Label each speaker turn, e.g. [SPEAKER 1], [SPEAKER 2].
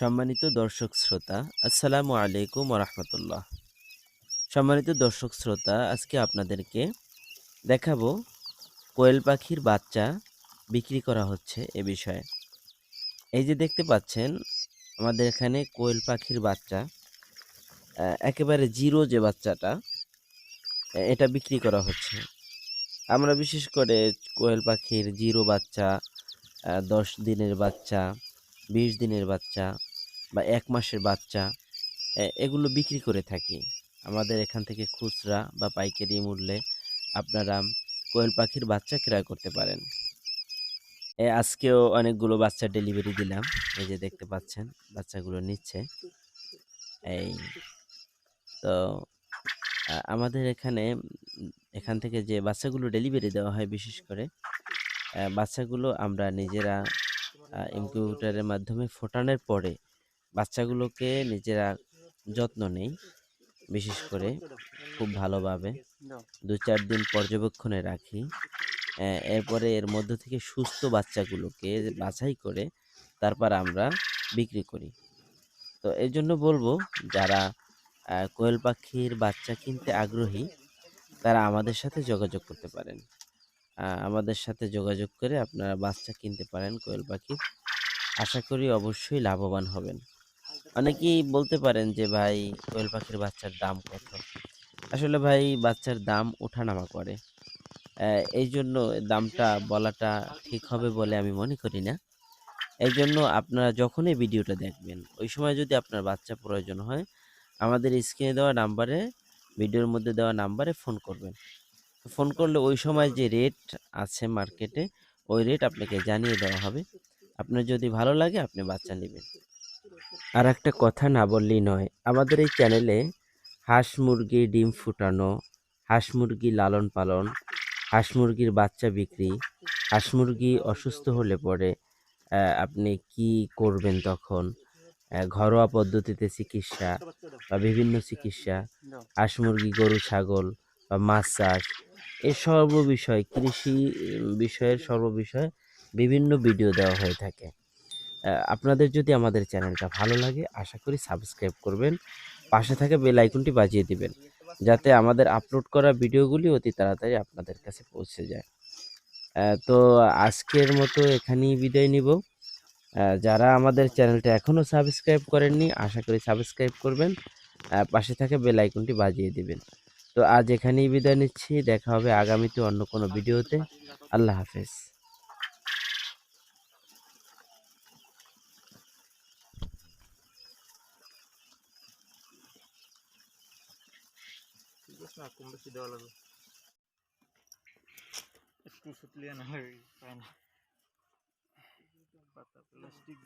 [SPEAKER 1] সম্মানিত দর্শক শ্রোতা, আসসালামু আলাইকুম রহমতুল্লাহ সম্মানিত দর্শক শ্রোতা, আজকে আপনাদেরকে দেখাবো কোয়েল পাখির বাচ্চা বিক্রি করা হচ্ছে এ বিষয়ে। এই যে দেখতে পাচ্ছেন, আমাদের এখানে কোয়েল পাখির বাচ্চা একেবারে জিরো যে বাচ্চাটা এটা বিক্রি করা হচ্ছে। আমরা বিশেষ করে কোয়েল পাখির জিরো বাচ্চা দশ দিনের বাচ্চা বিশ দিনের বাচ্চা বা এক মাসের বাচ্চা এগুলো বিক্রি করে থাকি। আমাদের এখান থেকে খুচরা বা পাইকারি মূল্যে আপনারা কোয়েল পাখির বাচ্চা ক্রয় করতে পারেন। আজকেও অনেকগুলো বাচ্চা ডেলিভারি দিলাম। এই যে দেখতে পাচ্ছেন, বাচ্চাগুলো নিচ্ছে। এই, তো আমাদের এখানে এখান থেকে যে বাচ্চাগুলো ডেলিভারি দেওয়া হয় বিশেষ করে বাচ্চাগুলো আমরা নিজেরা ইনকিউবেটরের মাধ্যমে ফোটানোর পরে বাচ্চাগুলোকে নিজেরা যত্ন নেই, বিশেষ করে খুব ভালোভাবে। দু চার দিন পর্যবেক্ষণে রাখি। এরপরে এর মধ্য থেকে সুস্থ বাচ্চাগুলোকে বাছাই করে তারপর আমরা বিক্রি করি। তো এই জন্য বলব, যারা কোয়েল পাখির বাচ্চা কিনতে আগ্রহী, তারা আমাদের সাথে যোগাযোগ করতে পারেন। আমাদের সাথে যোগাযোগ করে আপনারা বাচ্চা কিনতে পারেন কোয়েল পাখির আশা করি অবশ্যই লাভবান হবেন। অনেকেই বলতে পারেন যে, ভাই, কোয়েল পাখির বাচ্চার দাম কত? আসলে ভাই, বাচ্চার দাম ওঠানামা করে। এই জন্য দামটা বলাটা ঠিক হবে বলে আমি মনে করি না। এই জন্য আপনারা যখনই ভিডিওটা দেখবেন, ওই সময় যদি আপনার বাচ্চা প্রয়োজন হয়, আমাদের স্ক্রিনে দেওয়া নাম্বারে, ভিডিওর মধ্যে দেওয়া নাম্বারে ফোন করবেন। ফোন করলে ওই সময় যে রেট আছে মার্কেটে ওই রেট আপনাকে জানিয়ে দেওয়া হবে। আপনার যদি ভালো লাগে, আপনি বাচ্চা নেবেন। আর একটা কথা না বললেই নয়, আমাদের এই চ্যানেলে হাঁস মুরগি ডিম ফুটানো, হাঁস মুরগি লালন পালন, হাঁস মুরগির বাচ্চা বিক্রি, হাঁস মুরগি অসুস্থ হলে পরে আপনি কি করবেন তখন? ঘরোয়া পদ্ধতিতে চিকিৎসা বা বিভিন্ন চিকিৎসা, হাঁস মুরগি, গরু, ছাগল বা মাছ চাষ এই সর্ব বিষয় কৃষি বিষয়ের সর্ব বিষয়ে বিভিন্ন ভিডিও দেওয়া হয়ে থাকে। আপনাদের যদি আমাদের চ্যানেলটা ভালো লাগে, আশা করি সাবস্ক্রাইব করবেন, পাশে থাকা বেল আইকনটি বাজিয়ে দিবেন, যাতে আমাদের আপলোড করা ভিডিওগুলি অতি তাড়াতাড়ি আপনাদের কাছে পৌঁছে যায়। তো আজকের মতো এখানেই বিদায় নিব। যারা আমাদের চ্যানেলটা এখনও সাবস্ক্রাইব করেননি, আশা করি সাবস্ক্রাইব করবেন পাশে থাকা বেল আইকনটি বাজিয়ে দিবেন। তো আজ এখানেই বিদায় নিচ্ছি। দেখা হবে আগামীতে অন্য কোনো ভিডিওতে। আল্লাহ হাফেজ।
[SPEAKER 2] একটু না প্লাস্টিক